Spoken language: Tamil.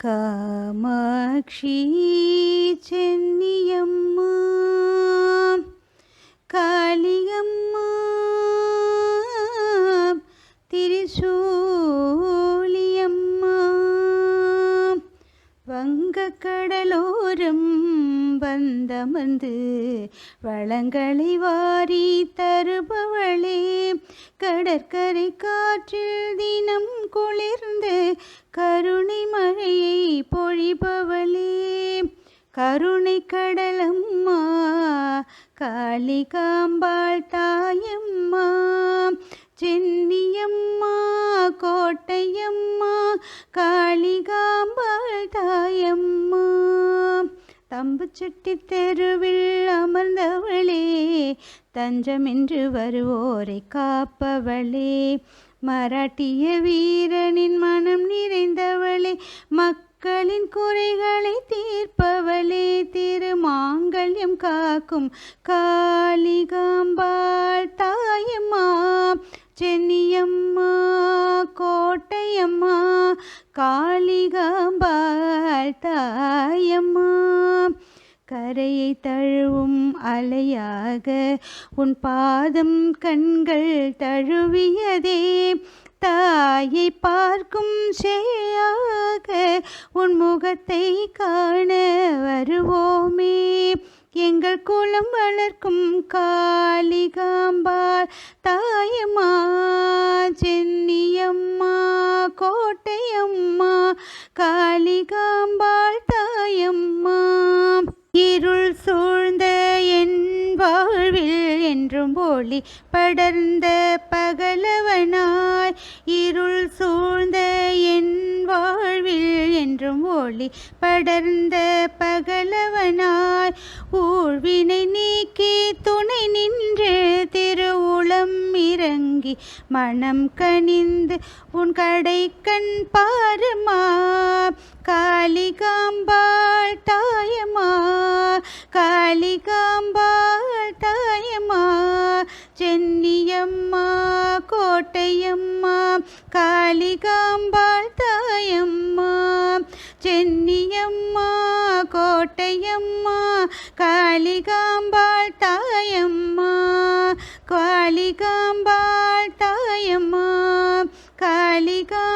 காமாட்சி சென்னியம்மா வங்கக்கடலோரம் வந்தமர்ந்து வளங்களை வாரி தருபவளே கடற்கரை காற்றில் தினம் குளிர்ந்து கருணை மழையை பொழிபவளே. கருணை கடலம்மா காளிகாம்பாள் தாயம்மா சென்னியம்மா கோட்டையம்மா காளிகாம்பாள் தாயம்மா. தம்பு சுட்டி தெருவில் அமர்ந்தவளே தஞ்சமென்று வருவோரை காப்பவளே. மராட்டிய வீரனின் மனம் நிறைந்தவளே மக்களின் குறைகளை தீர்ப்பவளே. திருமாங்கல்யம் காக்கும் காளிகாம்பாள் தாயம்மா சென்னியம்மா கோட்டையம்மா. காளிகாம்பாள் தாயம்மா கரையை தழுவும் அலையாக உன் பாதம் கண்கள் தழுவியதே தாயை பார்க்கும் சேயாக உன் முகத்தை காண வருவோமே. எங்கள் குலம் வளர்க்கும் காளிகாம்பாள் தாயமா ஜென் கோட்டையம்மா காளிகாம்பாள் தாயம்மா. இருள் சூழ்ந்த என் வாழ்வில் என்றும் ஒளி படர்ந்த பகலவனாய். இருள் சூழ்ந்த என் வாழ்வில் என்றும் ஒளி படர்ந்த பகலவனாய். ஊழ்வினை நீ மனம் கனிந்து உன் கடை கண் பாருமா. காளிகாம்பாள் தாயம்மா. காளிகாம்பாள் தாயமா சென்னியம்மா கோட்டையம்மா. காளிகாம்பாள் தாயம்மா. சென்னியம்மா கோட்டையம்மா. காளிகாம்பாள் தாயம்மா. ಬಲಿಗಾ